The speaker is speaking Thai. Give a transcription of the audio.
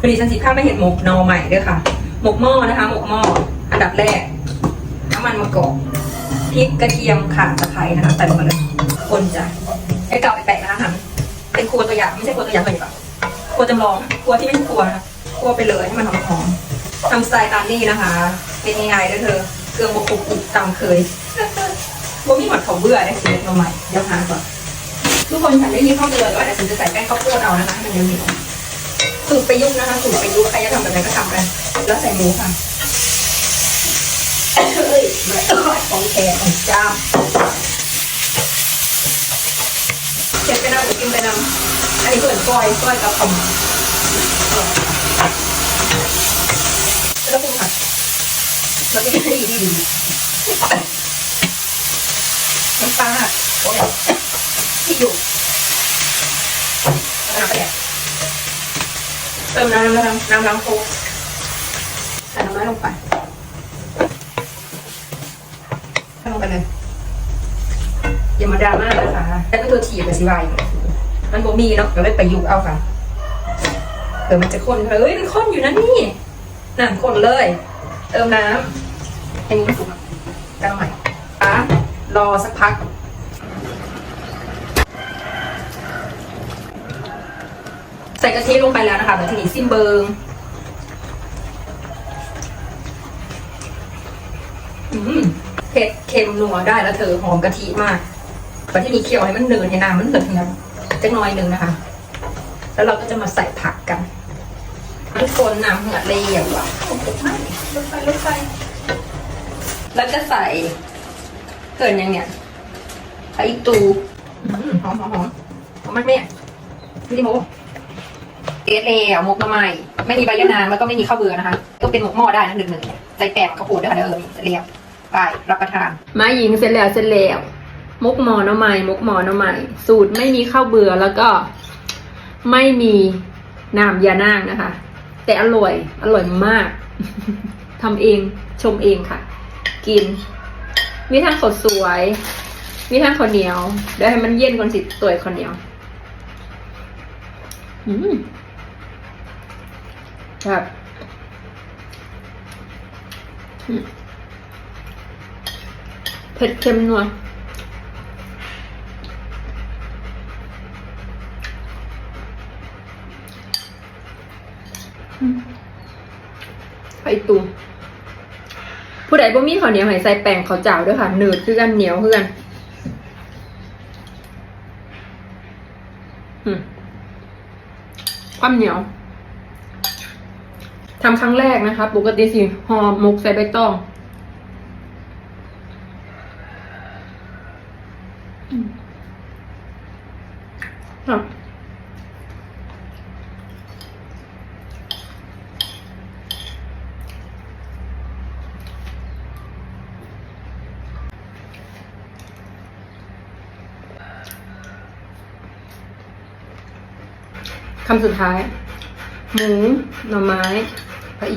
ผลิตชันสีข้าวไม่เห็นหมกนอใหม่ด้วยค่ะ หมกหม้อนะคะ หมกหม้อ อันดับแรก น้ำมันมะกอกพริกกระเทียมข่าตะไคร้นะคะใส่ลงมาเลยคนจ้ะไอ้เก่าไอ้แปะนะคะเป็นครัวตัวอย่างไม่ใช่ครัวตัวอย่างเลยแบบครัวจำลองครัวที่ไม่ใช่ครัวนะคะครัวไปเลยให้มันหอมหอมทำสไตล์ตามนี่นะคะ เป็นยังไงด้อเธอเครื่องบกปุกตามเคยว่ามีหมดเขาเบื่อได้สิเมาใหม่เดี๋ยวหาก่อนทุกคนฉันได้ยินข้าวเบื่อแล้วแต่ฉันจะใส่แป้งข้าวโพดเอานะคะให้มันเหนียว สูตรประยุกต์นะคะสูตรประยุกต์ใครจะทำแบบไหนก็ทำกันแล้วใส่หมูค่ะเฮ้ยแบบของแท้ของเจ้าเช็ดไปน้ำหรือกินไปน้ำอันนี้เปิดก้อยก้อยกับขมแล้วปรุงค่ะแล้วก็ดีดีดีน้ำปลาโอ้ยที่อยู่น้ำไปเนี่ยเติมน้ำน้ำน้ำล้างโคกใส่น้ำมันลงไปใส่ลงไปเลยอย่ามาดราม่านะคะแต่ก็ตัวถีบไปสิวายมันบ่มีเนาะก็เลยปยุกเอาค่ะเดี๋ยวมันจะข้นเฮ้ยมันข้นอยู่นะนี่น้ำข้นเลย เติมน้ำให้มันสุกกันใหม่อะรอสักพัก ใส่กะทิลงไปแล้วนะคะเดี๋ยวทีนี้ซิมเบิงเผ็ดเค็มนัวได้แล้วเธอหอมกะทิมากตอนที่นี้เคี่ยวให้มันเนืดให้น้ำมันเนืดนะจักน้อยหนึ่งนะคะ แล้วเราก็จะมาใส่ผักกัน ทุกคนน้ำเหือดเลยอะว่ะโอ้โหไม่ลงไปลงไปแล้วก็ใส่เกินยังเนี่ยไข่ตูอืมหอมหอมหอมหอมมากแม่พี่ดิโม เอสเอลมุกมาใหม่ไม่มีใบยะนางแล้วก็ไม่มีข้าวเบื่อนะคะ ก็เป็นหมกหม้อได้นะหนึ่งหนึ่งใส่แป้งข้าวโพดด้วยค่ะเด้อเรียบไปรับประทานมาหญิงเสร็จแล้วเสร็จแล้วมุกหมอน้ำใหม่มุกหมอน้ำใหม่สูตรไม่มีข้าวเบื่อแล้วก็ไม่มีน้ำยานางนะคะ แต่อร่อยอร่อยมากทำเองชมเองค่ะ กิน มีทั้งข้าวสวย มีทั้งข้าวเหนียวเดี๋ยวให้มันเย็นก่อนสิตัวข้าวเหนียว อืม แบบเผ็ดเค็มนัวอืมไอตูผู้ใดบ่มีข้าวเหนียวให้ใส่แป้งข้าวเจ้าด้วยค่ะหนืดคือกันเหนียวคือกันอืมความเหนียว ทำครั้งแรกนะคะ ปกติสิห่อหมกใส่ใบตองครับคำสุดท้าย หมูหน่อไม้ พระ